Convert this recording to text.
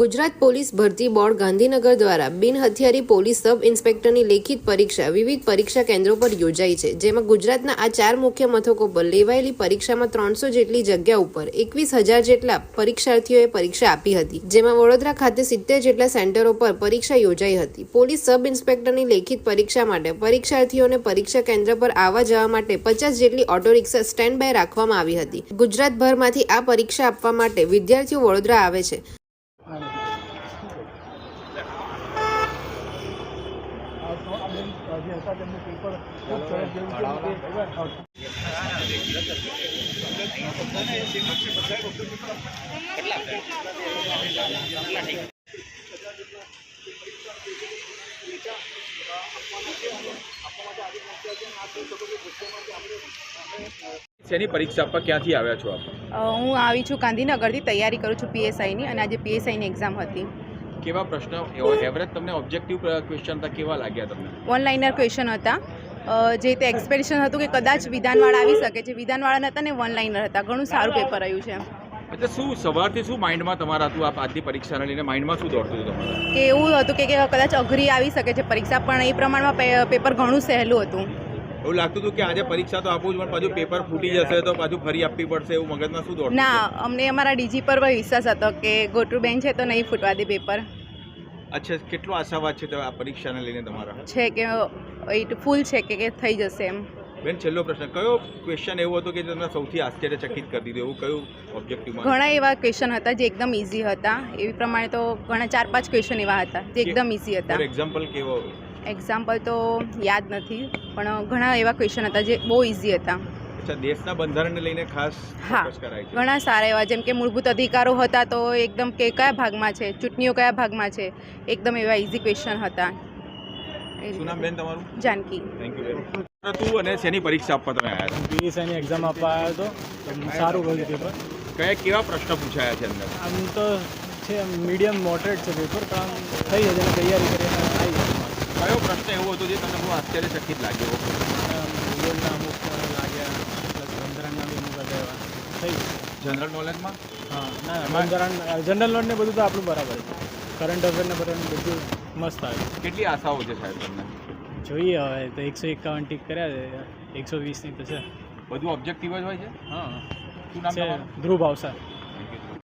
Gujarat police ભરતી board Gandhinagar દ્વારા બિન હથિયારી પોલીસ સબ ઇન્સ્પેક્ટરની લેખિત પરીક્ષા વિવિધ પરીક્ષા કેન્દ્રો પર યોજાઈ છે, જેમાં ગુજરાતના આ ચાર મુખ્ય મથકો પર લેવાયેલી પરીક્ષામાં ત્રણસો જેટલી જગ્યા ઉપર એકવીસ હજાર જેટલા પરીક્ષાર્થીઓએ પરીક્ષા આપી હતી, જેમાં વડોદરા ખાતે સિત્તેર જેટલા સેન્ટરો પર પરીક્ષા યોજાઈ હતી. પોલીસ સબ ઇન્સ્પેક્ટરની લેખિત પરીક્ષા માટે પરીક્ષાર્થીઓને પરીક્ષા કેન્દ્ર પર આવવા જવા માટે પચાસ જેટલી ઓટો રિક્ષા સ્ટેન્ડ બાય રાખવામાં આવી હતી. ગુજરાતભરમાંથી આ પરીક્ષા આપવા માટે વિદ્યાર્થીઓ વડોદરા આવે છે. શેની પરીક્ષા આપવા ક્યાંથી આવ્યા છો આપ? હું આવી છું ગાંધીનગરથી તૈયારી કરું છું પીએસઆઈની અને આજે પીએસઆઈની એક્ઝામ હતી. કેવા પ્રશ્ન એવરેજ તમને ઓબ્જેક્ટિવ ક્વેશ્ચન હતા કેવા લાગ્યા તમને? ઓનલાઇનર ક્વેશ્ચન હતા. જે રીતે એક્સપેક્ટેશન હતું કે કદાચ વિધાનવાળા આવી શકે છે. વિધાનવાળા હતા ને વન લાઇનર હતા. ઘણું સારું પેપર આવ્યું છે એટલે શું સવારથી શું માઇન્ડમાં તમારા હતું? આપ આજની પરીક્ષાને લઈને માઇન્ડમાં શું દોડતું હતું તમારા? કે એવું હતું કે કે કદાચ અઘરી આવી શકે છે પરીક્ષા પણ એ પ્રમાણમાં પેપર ઘણું સહેલું હતું. એવું લાગતું હતું કે આજે પરીક્ષા તો આપું જ પણ પાછું પેપર ફૂટી જશે તો પાછું ફરી આપવી પડશે એવું મગજમાં શું દોડ ના અમને અમારા ડીજી પર વિશ્વાસ હતો કે ગોટુબેન છે તો નહીં ફૂટવા દે પેપર અચ્છા કેટલો આશાવાદ છે તો આ પરીક્ષાને લઈને તમારા? છે કે ઇટ ફૂલ છે કે કે થઈ જશે એમ. બેન છેલ્લો પ્રશ્ન કયો ક્વેશ્ચન એવું હતું કે તમને સૌથી આશ્ચર્યચકિત કરી દીધું એવું કયું ઓબ્જેક્ટિવમાં ઘણા એવા ક્વેશ્ચન હતા જે એકદમ ઇઝી હતા. એવી પ્રમાણે તો ઘણા ચાર પાંચ ક્વેશ્ચન એવા હતા જે એકદમ ઇઝી હતા. એક્ઝામ્પલ કેવો? એક્ઝામ્પલ તો યાદ નથી પણ ઘણા એવા ક્વેશ્ચન હતા જે બહુ ઇઝી હતા. અચ્છા દેશના બંધારણને લઈને ખાસ હા ફોકસ કરાય છે. ઘણા સારા એવા જેમ કે મૂળભૂત અધિકારો હતા તો એકદમ કે કયા ભાગમાં છે ચૂંટણીઓ કયા ભાગમાં છે એકદમ એવા ઇઝી ક્વેશ્ચન હતા. તમારું? જાનકી. થેન્ક યુ તું અને શેની પરીક્ષા આપવા તમે આવ્યા હતા? પીએસઆઈની એક્ઝામ આપવા આવ્યો હતો સારું ગયું પેપર કયા કેવા પ્રશ્ન પૂછાયા છે અંદર? આમ તો છે મીડિયમ મોડરેટ છે પેપર પણ થઈ જશે તૈયારી કરીને આવી જશે કયો પ્રશ્ન એવો હતો જે તમને બહુ આશ્ચર્યચકિત લાગ્યો. ભૂગોળના અમુક લાગ્યા પ્લસ બંધારણના બી અમુક હતા એવા. થઈ જનરલ નોલેજમાં હા ના બંધારણ જનરલ નોટને બધું તો આપણું બરાબર છે. કરંટ અફેરને બધું બધું મસ્ત આવ્યું કેટલી આશાઓ છે સાહેબ તમને? જોઈએ હવે તો એકસો એકાવન ટીક કર્યા છે એકસો વીસની તો છે. બધું ઓબ્જેક્ટિવ જ હોય છે? હા. શું નામ ધ્રુવ ભાવસાર.